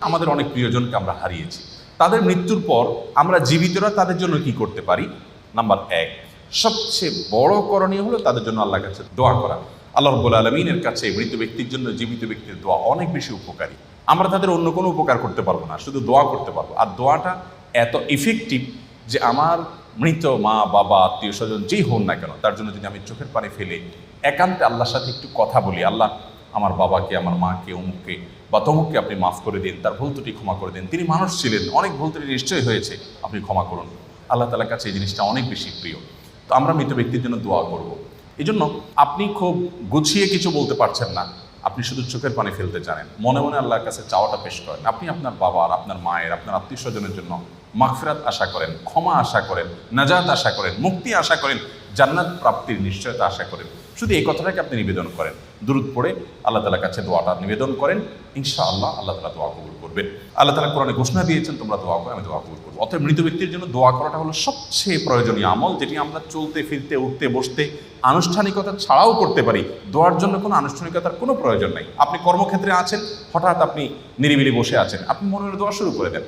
আমাদের অনেক প্রিয়জনকে আমরা হারিয়েছি। তাদের মৃত্যুর পর আমরা জীবিতরা তাদের জন্য কি করতে পারি? নাম্বার এক, সবচেয়ে বড় করণীয় হলো তাদের জন্য আল্লাহর কাছে দোয়া করা। আল্লাহ রব্বুল আলমিনের কাছে মৃত ব্যক্তির জন্য জীবিত ব্যক্তির দোয়া অনেক বেশি উপকারী। আমরা তাদের অন্য কোনো উপকার করতে পারব না, শুধু দোয়া করতে পারব। আর দোয়াটা এত ইফেক্টিভ যে আমার মৃত মা, বাবা, আত্মীয় স্বজন যেই হন না কেন, তার জন্য যদি আমি চোখের পানি ফেলে একান্তে আল্লাহর সাথে একটু কথা বলি, আল্লাহ আমার বাবাকে, আমার মাকে, অমুককে বা তমুককে আপনি মাফ করে দিন, তার ভুল ত্রুটি ক্ষমা করে দিন। তিনি মানুষ ছিলেন, অনেক ভুল ত্রুটি নিশ্চয়ই হয়েছে, আপনি ক্ষমা করুন। আল্লাহ তালার কাছে এই জিনিসটা অনেক বেশি প্রিয়। তো আমরা মৃত ব্যক্তির জন্য দোয়া করব। এই জন্য আপনি খুব গুছিয়ে কিছু বলতে পারছেন না। আপনি শুধু চোখের পানি ফেলতে জানেন। মনে মনে আল্লাহর কাছে চাওয়াটা পেশ করেন। আপনি আপনার বাবার, আপনার মায়ের, আপনার আত্মীয় স্বজনের জন্য মাগফিরাত আশা করেন, ক্ষমা আশা করেন, নাজাত আশা করেন, মুক্তি আশা করেন। জান্নাত প্রাপ্তির নিশ্চয়তা আশা করেন। শুধু এই কথাটাকে আপনি নিবেদন করেন। দূরত পড়ে আল্লাহ তালার কাছে দোয়াটা নিবেদন করেন। ইনশা আল্লাহ আল্লাহ তালা দোয়া কবুল করবেন। আল্লাহ তালা কোরআনে ঘোষণা দিয়েছেন, তোমরা দোয়া করো, আমি দোয়া কবুল করব। অতএব মৃত ব্যক্তির জন্য দোয়া করাটা হলো সবচেয়ে প্রয়োজনীয় আমল, যেটি আমরা চলতে, ফিরতে, উঠতে, বসতে, আনুষ্ঠানিকতা ছাড়াও করতে পারি। দোয়ার জন্য কোনো আনুষ্ঠানিকতার কোনো প্রয়োজন নাই। আপনি কর্মক্ষেত্রে আছেন, হঠাৎ আপনি নিরিবিলি বসে আছেন। আপনি মনে মনে দোয়া শুরু করে দেন।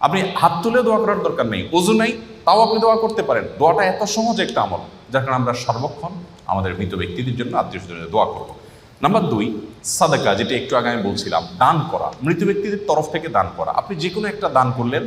আপনি হাত তুলে দোয়া করার দরকার নেই ওজু নেই তাও আপনি দোয়া করতে পারেন। দোয়াটা এত সহজ একটা আমল, যার কারণে আমরা সর্বক্ষণ আমাদের মৃত ব্যক্তিদের জন্য আত্মীয় স্বজনের দোয়া করব। নাম্বার দুই, সাদাকা, যেটা একটু আগে আমি বলছিলাম, দান করা। মৃত ব্যক্তিদের তরফ থেকে দান করা। আপনি যে কোনো একটা দান করলেন,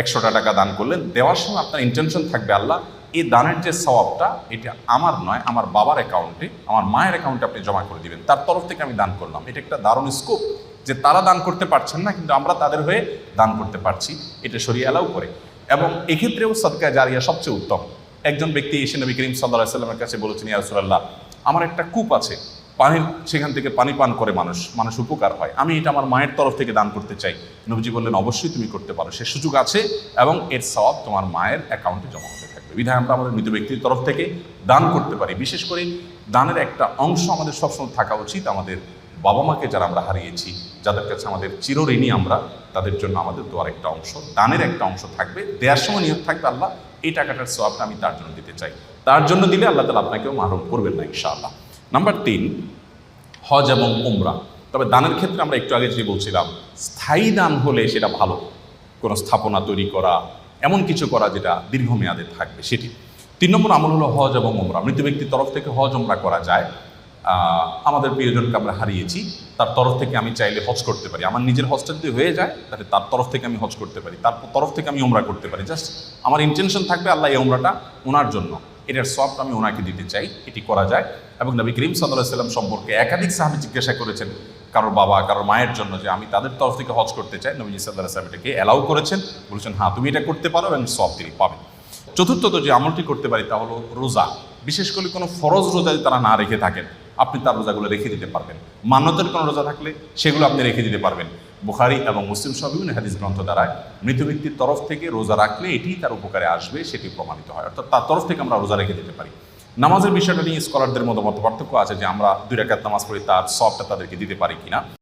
একশোটা টাকা দান করলেন, দেওয়ার সময় আপনার ইন্টেনশন থাকবে আল্লাহ, এই দানের যে সওয়াবটা, এটা আমার নয়, আমার বাবার অ্যাকাউন্টে আমার মায়ের অ্যাকাউন্টে আপনি জমা করে দিবেন। তার তরফ থেকে আমি দান করলাম। এটা একটা দারুণ স্কোপ যে তারা দান করতে পারছেন না, কিন্তু আমরা তাদের হয়ে দান করতে পারছি। এটা সরিয়ে অ্যালাউ করে। এবং এক্ষেত্রেও সদকা জারিয়া সবচেয়ে উত্তম। একজন ব্যক্তি এসে নবী করিম সাল্লাহ সাল্লামের কাছে বলেছেন ইয়ারসুল্লাহ আমার একটা কূপ আছে। পানির, সেখান থেকে পানি পান করে মানুষ মানুষ উপকার হয়। আমি এটা আমার মায়ের তরফ থেকে দান করতে চাই। নবীজি বললেন, অবশ্যই তুমি করতে পারো। সে সুযোগ আছে এবং এর সব তোমার মায়ের অ্যাকাউন্টে জমা হতে থাকবে। বিধায় আমরা আমাদের মৃত ব্যক্তির তরফ থেকে দান করতে পারি। বিশেষ করে দানের একটা অংশ আমাদের সবসময় থাকা উচিত। আমাদের বাবা মাকে যারা আমরা হারিয়েছি যাদের কাছে আমাদের চিরঋণী আমরা, তাদের জন্য আমাদের দোয়ার একটা অংশ, দানের একটা অংশ থাকবে দেওয়ার সময় নিয়োগ থাকবে আল্লাহ, এই টাকাটার সবটা আমি তার জন্য দিতে চাই। তার জন্য দিলে আল্লাহ তালা আপনাকেও মাহরুম করবেন না ইনশাআল্লাহ। নাম্বার তিন, হজ এবং উমরা। তবে দানের ক্ষেত্রে আমরা একটু আগে যে বলছিলাম, স্থায়ী দান হলে সেটা ভালো। কোনো স্থাপনা তৈরি করা, এমন কিছু করা যেটা দীর্ঘমেয়াদে থাকবে, সেটি। তিন নম্বর আমল হলো হজ এবং উমরা। মৃত ব্যক্তির তরফ থেকে হজ, উমরা করা যায়। আমাদের প্রিয়জনকে আমরা হারিয়েছি, তার তরফ থেকে আমি চাইলে হজ করতে পারি। আমার নিজের হজটা যদি হয়ে যায়, তাহলে তার তরফ থেকে আমি হজ করতে পারি। তার তরফ থেকে আমি উমরা করতে পারি। জাস্ট আমার ইন্টেনশন থাকবে আল্লাহ এই উমরাটা ওনার জন্য। এটার সব আমি ওনাকে দিতে চাই, এটি করা যায়। এবং নবী করিম সাল্লাহ সাল্লাম সম্পর্কে একাধিক সাহাবি জিজ্ঞাসা করেছেন কারোর বাবা, কারোর মায়ের জন্য যে আমি তাদের তরফ থেকে হজ করতে চাই। নবীজি সাল্লাহ সাল্লাম এটাকে অ্যালাউ করেছেন। বলেছেন হ্যাঁ তুমি এটা করতে পারো এবং সব তিনি পাবেন। চতুর্থত যে আমলটি করতে পারি তা হলো রোজা। বিশেষ করে কোনো ফরজ রোজা যদি তারা না রেখে থাকেন আপনি তার রোজাগুলো রেখে দিতে পারবেন। মান্যতের কোনো রোজা থাকলে সেগুলো আপনি রেখে দিতে পারবেন। বুখারি এবং মুসলিম সহ বিভিন্ন হাদিস গ্রন্থ দ্বারায় মৃত ব্যক্তির তরফ থেকে রোজা রাখলে এটি তার উপকারে আসবে, সেটি প্রমাণিত হয়। অর্থাৎ তার তরফ থেকে আমরা রোজা রেখে দিতে পারি। নামাজের বিষয়টা নিয়ে স্কলারদের মতো মত পার্থক্য আছে যে আমরা দুই রাকাত নামাজ পড়ি তার সবটা তাদেরকে দিতে পারি কিনা।